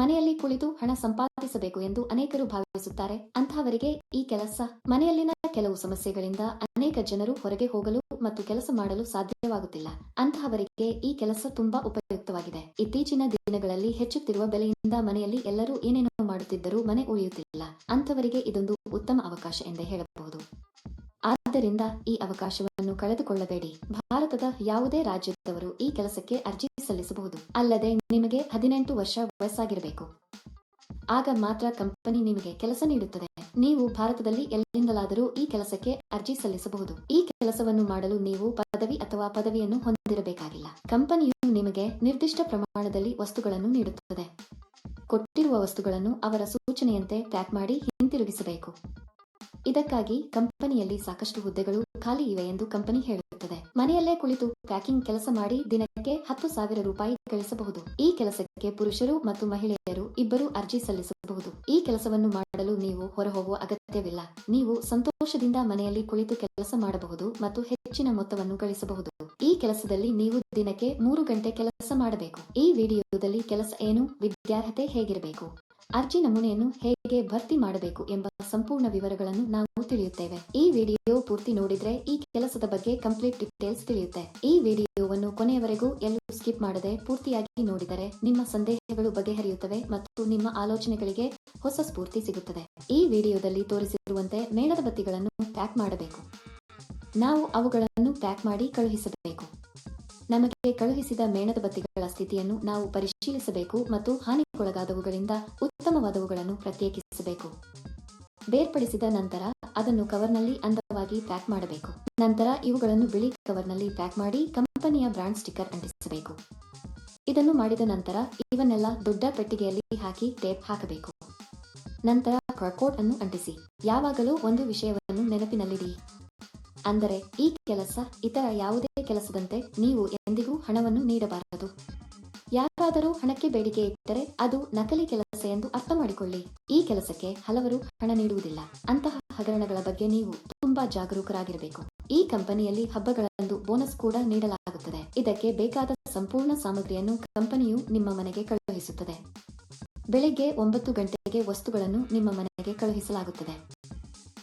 ಮನೆಯಲ್ಲಿ ಕುಳಿತು ಹಣ ಸಂಪಾದಿಸಬೇಕು ಎಂದು ಅನೇಕರು ಭಾವಿಸುತ್ತಾರೆ. ಅಂತಹವರಿಗೆ ಈ ಕೆಲಸ ಮನೆಯಲ್ಲಿನ ಕೆಲವು ಸಮಸ್ಯೆಗಳಿಂದ ಅನೇಕ ಜನರು ಹೊರಗೆ ಹೋಗಲು ಮತ್ತು ಕೆಲಸ ಮಾಡಲು ಸಾಧ್ಯವಾಗುತ್ತಿಲ್ಲ. ಅಂತಹವರಿಗೆ ಈ ಕೆಲಸ ತುಂಬಾ ಉಪಯುಕ್ತವಾಗಿದೆ. ಇತ್ತೀಚಿನ ದಿನಗಳಲ್ಲಿ ಹೆಚ್ಚುತ್ತಿರುವ ಬೆಲೆಯಿಂದ ಮನೆಯಲ್ಲಿ ಎಲ್ಲರೂ ಏನೇನೋ ಮಾಡುತ್ತಿದ್ದರೂ ಮನೆ ಉಳಿಯುತ್ತಿಲ್ಲ ಅಂತವರಿಗೆ ಇದೊಂದು ಉತ್ತಮ ಅವಕಾಶ ಎಂದೇ ಹೇಳಬಹುದು. ಆದ್ದರಿಂದ ಈ ಅವಕಾಶವನ್ನು ಕಳೆದುಕೊಳ್ಳಬೇಡಿ. ಭಾರತದ ಯಾವುದೇ ರಾಜ್ಯದವರು ಈ ಕೆಲಸಕ್ಕೆ ಅರ್ಜಿ ಸಲ್ಲಿಸಬಹುದು. ಅಲ್ಲದೆ ನಿಮಗೆ ಹದಿನೆಂಟು ವರ್ಷ ವಯಸ್ಸಾಗಿರಬೇಕು. ಆಗ ಮಾತ್ರ ಕಂಪನಿ ನಿಮಗೆ ಕೆಲಸ ನೀಡುತ್ತದೆ. ನೀವು ಭಾರತದಲ್ಲಿ ಎಲ್ಲಿಂದಲಾದರೂ ಈ ಕೆಲಸಕ್ಕೆ ಅರ್ಜಿ ಸಲ್ಲಿಸಬಹುದು. ಈ ಕೆಲಸವನ್ನು ಮಾಡಲು ನೀವು ಪದವಿ ಅಥವಾ ಪದವಿಯನ್ನು ಹೊಂದಿರಬೇಕಾಗಿಲ್ಲ. ಕಂಪನಿಯು ನಿಮಗೆ ನಿರ್ದಿಷ್ಟ ಪ್ರಮಾಣದಲ್ಲಿ ವಸ್ತುಗಳನ್ನು ನೀಡುತ್ತದೆ. ಕೊಟ್ಟಿರುವ ವಸ್ತುಗಳನ್ನು ಅವರ ಸೂಚನೆಯಂತೆ ಪ್ಯಾಕ್ ಮಾಡಿ ಹಿಂತಿರುಗಿಸಬೇಕು. ಇದಕ್ಕಾಗಿ ಕಂಪನಿಯಲ್ಲಿ ಸಾಕಷ್ಟು ಹುದ್ದೆಗಳು ಖಾಲಿ ಇವೆ ಎಂದು ಕಂಪನಿ ಹೇಳುತ್ತದೆ. ಮನೆಯಲ್ಲೇ ಕುಳಿತು ಪ್ಯಾಕಿಂಗ್ ಕೆಲಸ ಮಾಡಿ ದಿನಕ್ಕೆ ಹತ್ತು ಸಾವಿರ ರೂಪಾಯಿ ಗಳಿಸಬಹುದು. ಈ ಕೆಲಸಕ್ಕೆ ಪುರುಷರು ಮತ್ತು ಮಹಿಳೆಯರು ಇಬ್ಬರು ಅರ್ಜಿ ಸಲ್ಲಿಸಬಹುದು. ಈ ಕೆಲಸವನ್ನು ಮಾಡಲು ನೀವು ಹೊರಹೋಗುವ ಅಗತ್ಯವಿಲ್ಲ. ನೀವು ಸಂತೋಷದಿಂದ ಮನೆಯಲ್ಲಿ ಕುಳಿತು ಕೆಲಸ ಮಾಡಬಹುದು ಮತ್ತು ಹೆಚ್ಚಿನ ಮೊತ್ತವನ್ನು ಗಳಿಸಬಹುದು. ಈ ಕೆಲಸದಲ್ಲಿ ನೀವು ದಿನಕ್ಕೆ ಮೂರು ಗಂಟೆ ಕೆಲಸ ಮಾಡಬೇಕು. ಈ ವಿಡಿಯೋದಲ್ಲಿ ಕೆಲಸ ಏನು, ವಿದ್ಯಾರ್ಹತೆ ಹೇಗಿರಬೇಕು? ಅರ್ಜಿ ನಮೂನೆಯನ್ನು ಹೇಗೆ ಭರ್ತಿ ಮಾಡಬೇಕು ಎಂಬ ಸಂಪೂರ್ಣ ವಿವರಗಳನ್ನು ನಾವು ತಿಳಿಯುತ್ತೇವೆ. ಈ ವಿಡಿಯೋ ಪೂರ್ತಿ ನೋಡಿದ್ರೆ ಈ ಕೆಲಸದ ಬಗ್ಗೆ ಕಂಪ್ಲೀಟ್ ಡೀಟೇಲ್ಸ್ ತಿಳಿಯುತ್ತೆ. ಈ ವಿಡಿಯೋವನ್ನು ಕೊನೆಯವರೆಗೂ ಎಲ್ಲರೂ ಸ್ಕಿಪ್ ಮಾಡದೆ ಪೂರ್ತಿಯಾಗಿ ನೋಡಿದರೆ ನಿಮ್ಮ ಸಂದೇಹಗಳು ಬಗೆಹರಿಯುತ್ತವೆ ಮತ್ತು ನಿಮ್ಮ ಆಲೋಚನೆಗಳಿಗೆ ಹೊಸ ಸ್ಫೂರ್ತಿ ಸಿಗುತ್ತದೆ. ಈ ವಿಡಿಯೋದಲ್ಲಿ ತೋರಿಸಿರುವಂತೆ ಮೇಣದ ಬತ್ತಿಗಳನ್ನು ಪ್ಯಾಕ್ ಮಾಡಬೇಕು. ನಾವು ಅವುಗಳನ್ನು ಪ್ಯಾಕ್ ಮಾಡಿ ಕಳುಹಿಸಬೇಕು. ನಮಗೆ ಕಳುಹಿಸಿದ ಮೇಣದ ಬತ್ತಿಗಳ ಸ್ಥಿತಿಯನ್ನು ನಾವು ಪರಿಶೀಲಿಸಬೇಕು ಮತ್ತು ಹಾನಿಗೊಳಗಾದವುಗಳಿಂದ ಉತ್ತಮವಾದವುಗಳನ್ನು ಪ್ರತ್ಯೇಕಿಸಬೇಕು. ಬೇರ್ಪಡಿಸಿದ ನಂತರ ಅದನ್ನು ಕವರ್ನಲ್ಲಿ ಅಂದವಾಗಿ ಪ್ಯಾಕ್ ಮಾಡಬೇಕು. ನಂತರ ಇವುಗಳನ್ನು ಬಿಳಿ ಕವರ್ನಲ್ಲಿ ಪ್ಯಾಕ್ ಮಾಡಿ ಕಂಪನಿಯ ಬ್ರಾಂಡ್ ಸ್ಟಿಕ್ಕರ್ ಅಂಟಿಸಬೇಕು. ಇದನ್ನು ಮಾಡಿದ ನಂತರ ಇವನ್ನೆಲ್ಲ ದೊಡ್ಡ ಪೆಟ್ಟಿಗೆಯಲ್ಲಿ ಹಾಕಿ ಟೇಪ್ ಹಾಕಬೇಕು. ನಂತರ ಕೋಡ್ ಅನ್ನು ಅಂಟಿಸಿ. ಯಾವಾಗಲೂ ಒಂದು ವಿಷಯವನ್ನು ನೆನಪಿನಲ್ಲಿಡಿ. ಅಂದರೆ ಈ ಕೆಲಸ ಇತರ ಯಾವುದೇ ಕೆಲಸದಂತೆ ನೀವು ಎಂದಿಗೂ ಹಣವನ್ನು ನೀಡಬಾರದು. ಯಾರಾದರೂ ಹಣಕ್ಕೆ ಬೇಡಿಕೆ ಇಟ್ಟರೆ ಅದು ನಕಲಿ ಕೆಲಸ ಎಂದು ಅರ್ಥ ಮಾಡಿಕೊಳ್ಳಿ ಈ ಕೆಲಸಕ್ಕೆ ಹಲವರು ಹಣ ನೀಡುವುದಿಲ್ಲ. ಅಂತಹ ಹಗರಣಗಳ ಬಗ್ಗೆ ನೀವು ತುಂಬಾ ಜಾಗರೂಕರಾಗಿರಬೇಕು. ಈ ಕಂಪನಿಯಲ್ಲಿ ಹಬ್ಬಗಳಂದು ಬೋನಸ್ ಕೂಡ ನೀಡಲಾಗುತ್ತದೆ. ಇದಕ್ಕೆ ಬೇಕಾದ ಸಂಪೂರ್ಣ ಸಾಮಗ್ರಿಯನ್ನು ಕಂಪನಿಯು ನಿಮ್ಮ ಮನೆಗೆ ಕಳುಹಿಸುತ್ತದೆ. ಬೆಳಿಗ್ಗೆ ಒಂಬತ್ತು ಗಂಟೆಗೆ ವಸ್ತುಗಳನ್ನು ನಿಮ್ಮ ಮನೆಗೆ ಕಳುಹಿಸಲಾಗುತ್ತದೆ.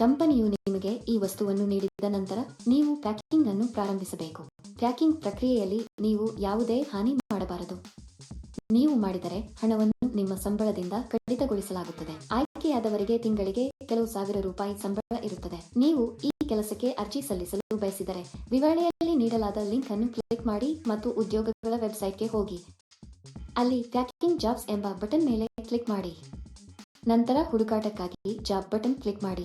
ಕಂಪನಿಯು ನಿಮಗೆ ಈ ವಸ್ತುವನ್ನು ನೀಡಿದ ನಂತರ ನೀವು ಪ್ಯಾಕಿಂಗ್ ಅನ್ನು ಪ್ರಾರಂಭಿಸಬೇಕು. ಪ್ಯಾಕಿಂಗ್ ಪ್ರಕ್ರಿಯೆಯಲ್ಲಿ ನೀವು ಯಾವುದೇ ಹಾನಿ ಮಾಡಬಾರದು. ನೀವು ಮಾಡಿದರೆ ಹಣವನ್ನು ನಿಮ್ಮ ಸಂಬಳದಿಂದ ಕಡಿತಗೊಳಿಸಲಾಗುತ್ತದೆ. ಆಯ್ಕೆಯಾದವರಿಗೆ ತಿಂಗಳಿಗೆ ಕೆಲವು ಸಾವಿರ ರೂಪಾಯಿ ಸಂಬಳ ಇರುತ್ತದೆ. ನೀವು ಈ ಕೆಲಸಕ್ಕೆ ಅರ್ಜಿ ಸಲ್ಲಿಸಲು ಬಯಸಿದರೆ ವಿವರಣೆಯಲ್ಲಿ ನೀಡಲಾದ ಲಿಂಕ್ ಅನ್ನು ಕ್ಲಿಕ್ ಮಾಡಿ ಮತ್ತು ಉದ್ಯೋಗಗಳ ವೆಬ್ಸೈಟ್ಗೆ ಹೋಗಿ. ಅಲ್ಲಿ ಪ್ಯಾಕಿಂಗ್ ಜಾಬ್ಸ್ ಎಂಬ ಬಟನ್ ಮೇಲೆ ಕ್ಲಿಕ್ ಮಾಡಿ. ನಂತರ ಹುಡುಕಾಟಕ್ಕಾಗಿ ಜಾಬ್ ಬಟನ್ ಕ್ಲಿಕ್ ಮಾಡಿ.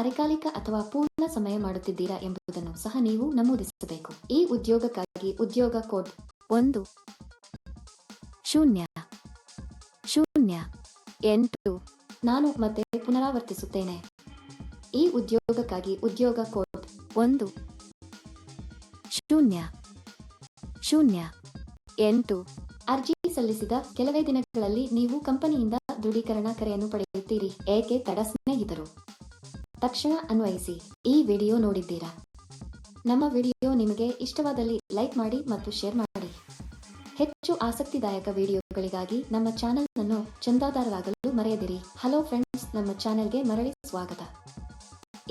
ಅರೆಕಾಲಿಕ ಅಥವಾ ಪೂರ್ಣ ಸಮಯ ಮಾಡುತ್ತಿದ್ದೀರಾ ಎಂಬುದನ್ನು ಸಹ ನೀವು ನಮೂದಿಸಬೇಕು. ಈ ಉದ್ಯೋಗಕ್ಕಾಗಿ ಉದ್ಯೋಗ ಕೋಡ್ ಒಂದು ಶೂನ್ಯ ಶೂನ್ಯ ಎಂಟು ನಾನು ಮತ್ತೆ ಪುನರಾವರ್ತಿಸುತ್ತೇನೆ. ಈ ಉದ್ಯೋಗಕ್ಕಾಗಿ ಉದ್ಯೋಗ ಕೋಡ್ ಒಂದು ಶೂನ್ಯ ಶೂನ್ಯ ಎಂಟು ಅರ್ಜಿ ಸಲ್ಲಿಸಿದ ಕೆಲವೇ ದಿನಗಳಲ್ಲಿ ನೀವು ಕಂಪನಿಯಿಂದ ದೃಢೀಕರಣ ಕರೆಯನ್ನು ಪಡೆಯುತ್ತೀರಿ, ಏಕೆ ತಡ ಸ್ನೇಹಿತರು? ತಕ್ಷಣ ಅನ್ವಯಿಸಿ, ಈ ವಿಡಿಯೋ ನೋಡಿದ್ದೀರಾ? ನಮ್ಮ ವಿಡಿಯೋ ನಿಮಗೆ ಇಷ್ಟವಾದಲ್ಲಿ ಲೈಕ್ ಮಾಡಿ ಮತ್ತು ಶೇರ್ ಮಾಡಿ. ಹೆಚ್ಚು ಆಸಕ್ತಿದಾಯಕ ವಿಡಿಯೋಗಳಿಗಾಗಿ ನಮ್ಮ ಚಾನೆಲ್ ಅನ್ನು ಚಂದಾದಾರರಾಗಲು ಮರೆಯದಿರಿ. ಹಲೋ ಫ್ರೆಂಡ್ಸ್, ನಮ್ಮ ಚಾನೆಲ್ಗೆ ಮರಳಿ ಸ್ವಾಗತ.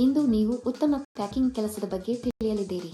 ಇಂದು ನೀವು ಉತ್ತಮ ಪ್ಯಾಕಿಂಗ್ ಕೆಲಸದ ಬಗ್ಗೆ ತಿಳಿಯಲಿದ್ದೀರಿ.